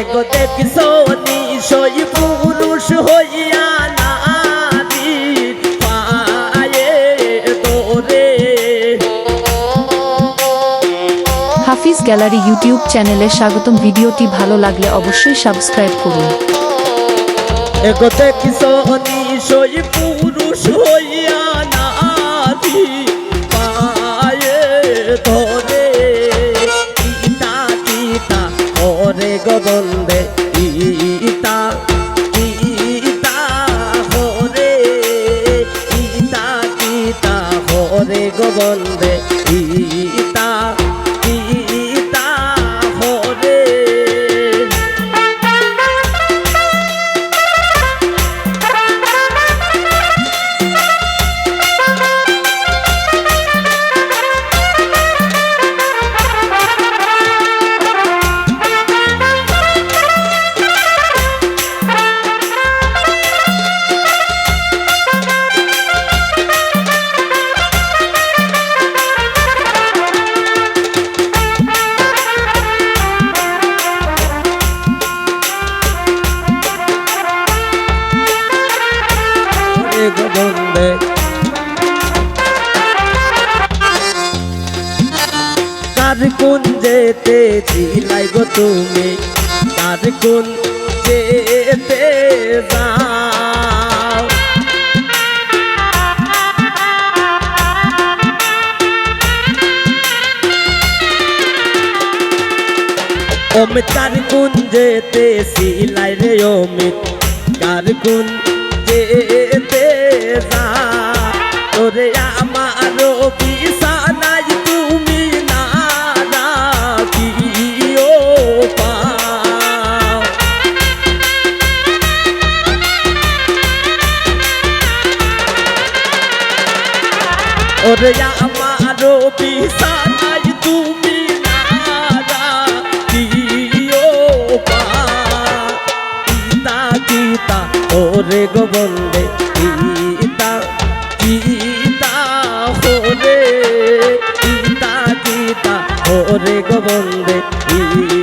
এগো নিশই পুরুষ হইয়া হাফিজ গ্যালারি ইউটিউব চ্যানেলে স্বাগতম। ভিডিওটি ভালো লাগলে অবশ্যই সাবস্ক্রাইব করুন। এগো দেখিস নিশই পুরুষ হইয়া গন্ধে গোবন্দে কার কোন যেতে ছিলাই গো তুমি? কার কোন যেতে যাও? অমিত কার কোন যেতে ছিলাই রে অমিত? কার কোন যেতে যা তোরে আমার বিছানায় তুমি না রাখিও পাও ওরে আমার বিছানায় তুমি না রাখিও পা। গীতা গীতা, ওরে গোবন্দে গীতা। ওরে গোবন্দে গীতা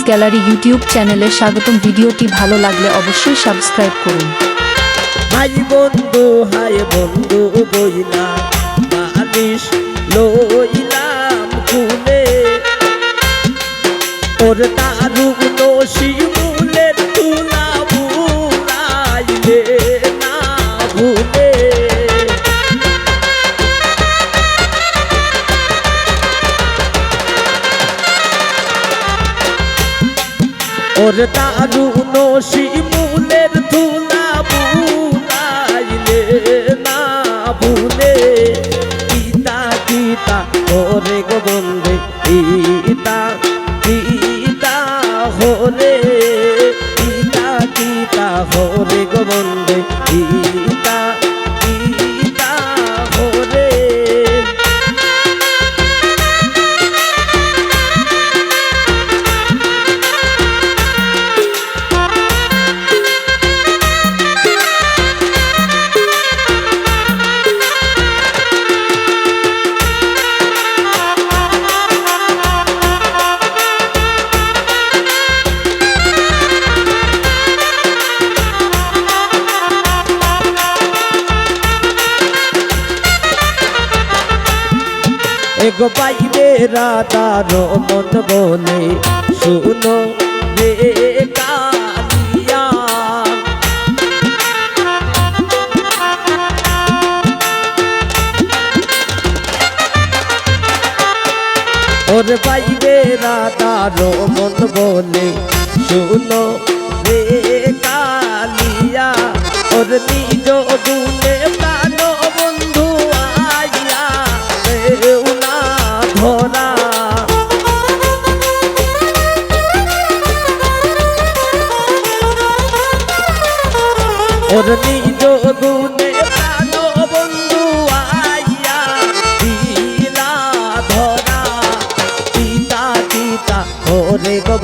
হাফিজ গ্যালারি ইউটিউব চ্যানেলে স্বাগতম। ভিডিওটি ভালো লাগলে অবশ্যই সাবস্ক্রাইব করুন। হাই বন্ধু হাই বন্ধু, বইলা, বালিশ লইলাম ওর শিমুলের ওর নসি শিমুলের তুলা বুলাইলে না ভুলে পিতা পিতা ওরে গোবন্দে গীতা গো পাইবে রাধা রমত বলে, শুনো রে কালিয়া। ওর পাইবে রাধা রমত বলে, শুনো রে কালিয়া। ওর নিজ গুণ ওর নিজ গুণে বন্ধু আইয়া দিলা ধরা। পিতা পিতা ওরে গো